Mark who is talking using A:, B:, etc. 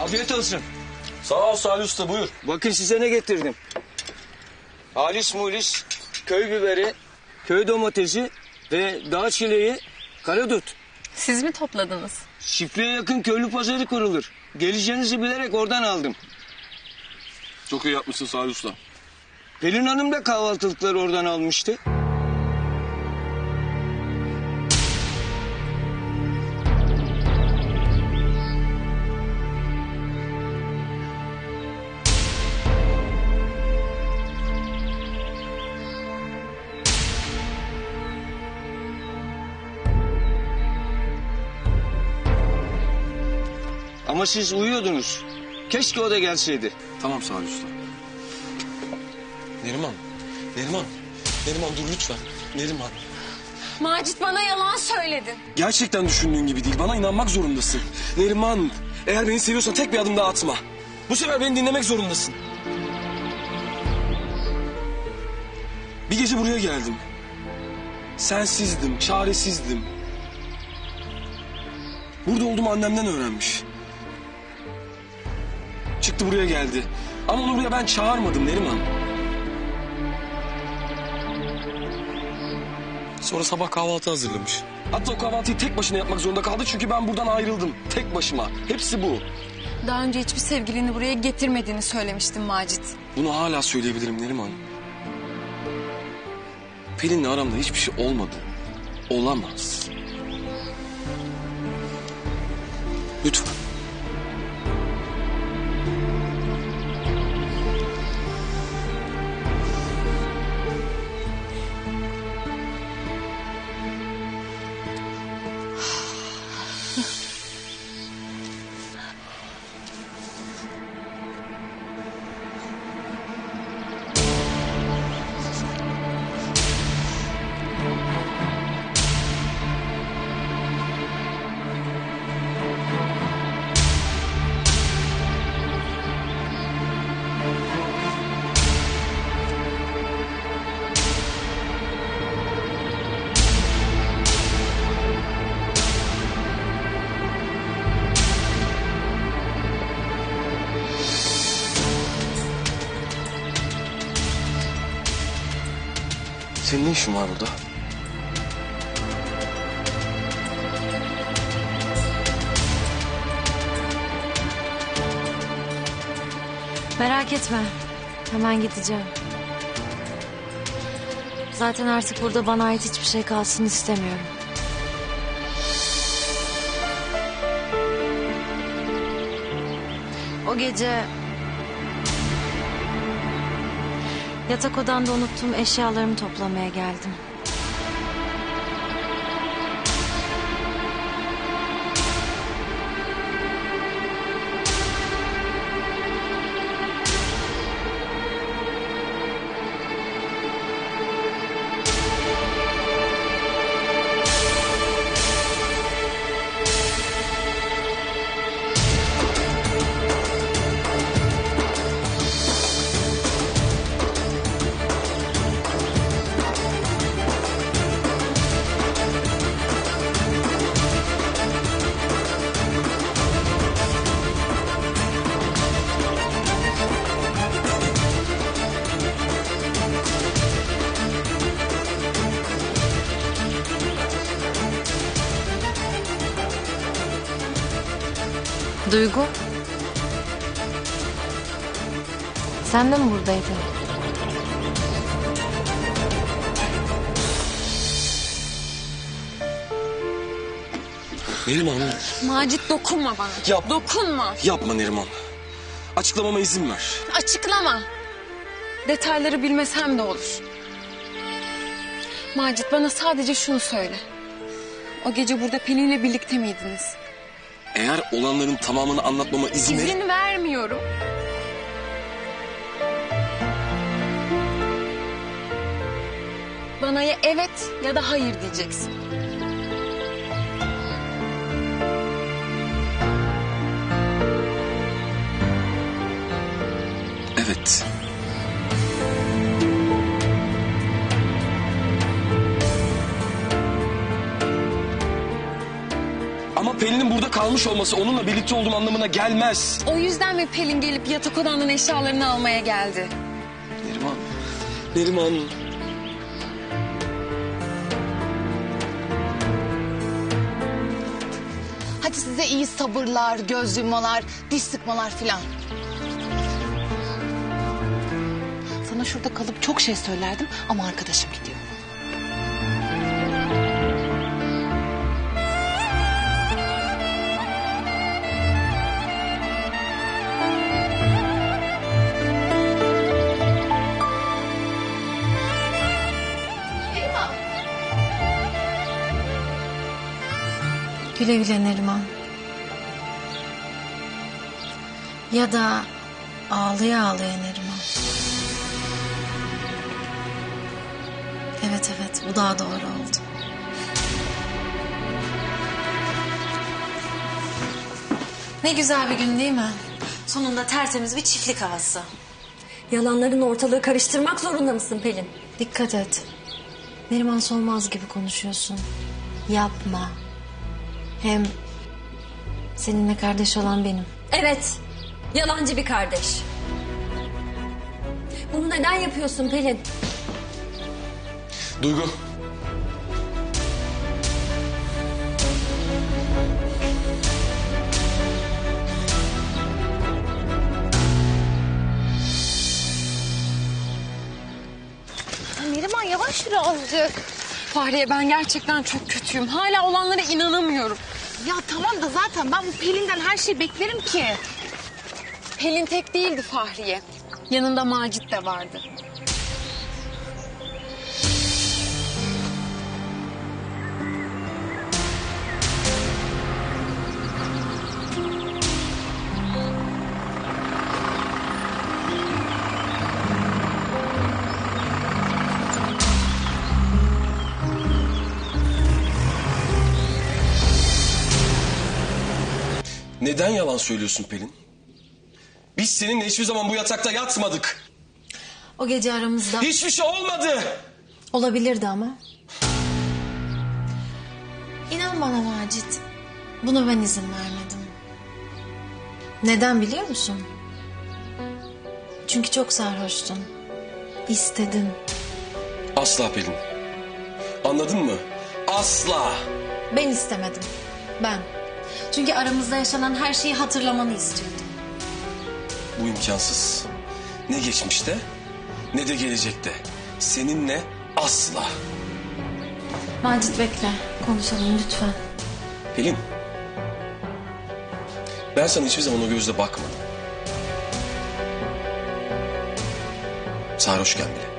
A: Afiyet olsun.
B: Sağ ol Salih Usta buyur.
A: Bakın size ne getirdim. Halis mulis, köy biberi, köy domatesi ve dağ çileği, karadut.
C: Siz mi topladınız?
A: Çiftliğe yakın köylü pazarı kurulur. Geleceğinizi bilerek oradan aldım.
B: Çok iyi yapmışsın Salih Usta.
A: Pelin Hanım da kahvaltılıkları oradan almıştı. Ama siz uyuyordunuz. Keşke o da gelseydi.
B: Tamam Salih Usta. Neriman. Neriman. Neriman dur lütfen. Neriman.
C: Macit bana yalan söyledin.
B: Gerçekten düşündüğün gibi değil. Bana inanmak zorundasın. Neriman. Eğer beni seviyorsan tek bir adım daha atma. Bu sefer beni dinlemek zorundasın. Bir gece buraya geldim. Sensizdim, çaresizdim. Burada olduğumu annemden öğrenmiş. Çıktı buraya geldi. Ama onu buraya ben çağırmadım Neriman. Sonra sabah kahvaltı hazırlamış. Hatta o kahvaltıyı tek başına yapmak zorunda kaldı çünkü ben buradan ayrıldım. Tek başıma. Hepsi bu.
C: Daha önce hiçbir sevgilini buraya getirmediğini söylemiştin Macit.
B: Bunu hala söyleyebilirim Neriman. Pelin'le aramda hiçbir şey olmadı. Olamaz. Senin ne işin var burada?
D: Merak etme. Hemen gideceğim. Zaten artık burada bana ait hiçbir şey kalsın istemiyorum. O gece... Yatak odanda unuttuğum eşyalarımı toplamaya geldim. Duygu. Sen de mi buradaydın?
B: Neriman
C: Macit dokunma bana.
B: Yap.
C: Dokunma.
B: yapma Neriman. Açıklamama izin ver.
C: Açıklama. Detayları bilmesem de olur. Macit bana sadece şunu söyle. O gece burada Pelin'le birlikte miydiniz?
B: Eğer olanların tamamını anlatmama izin.
C: İzin vermiyorum. Bana ya evet ya da hayır diyeceksin.
B: Pelin'in burada kalmış olması onunla birlikte olduğum anlamına gelmez.
C: O yüzden mi Pelin gelip yatak odandan eşyalarını almaya geldi?
B: Neriman. Neriman.
E: Hadi size iyi sabırlar, göz yummalar, diş sıkmalar filan. Sana şurada kalıp çok şey söylerdim ama arkadaşım gidiyor.
D: Güle güle Neriman. Ya da ağlaya ağlaya Neriman. Evet evet bu daha doğru oldu. Ne güzel bir gün değil mi? Sonunda tertemiz bir çiftlik havası.
F: Yalanların ortalığı karıştırmak zorunda mısın Pelin?
D: Dikkat et. Neriman Solmaz gibi konuşuyorsun. Yapma. Hem seninle kardeş olan benim.
F: Evet, yalancı bir kardeş. Bunu neden yapıyorsun Pelin?
B: Duygu.
E: Neriman yavaş yürü azıcık.
C: Fahriye ben gerçekten çok kötüyüm. Hala olanlara inanamıyorum.
E: Ya tamam da zaten ben bu Pelin'den her şeyi beklerim ki.
C: Pelin tek değildi Fahriye. Yanında Macit de vardı.
B: Neden yalan söylüyorsun Pelin? Biz seninle hiçbir zaman bu yatakta yatmadık.
D: O gece aramızda
B: Hiçbir şey olmadı.
D: olabilirdi ama. İnan bana Macit. Buna ben izin vermedim. Neden biliyor musun? Çünkü çok sarhoştun. İstedin.
B: Asla Pelin. Anladın mı? Asla.
D: Ben istemedim. Ben. Çünkü aramızda yaşanan her şeyi hatırlamanı istiyordum.
B: Bu imkansız. Ne geçmişte ne de gelecekte. Seninle asla.
D: Macit bekle. Konuşalım lütfen.
B: Pelin. Ben sana hiçbir zaman o gözle bakmadım. Sarhoşken bile.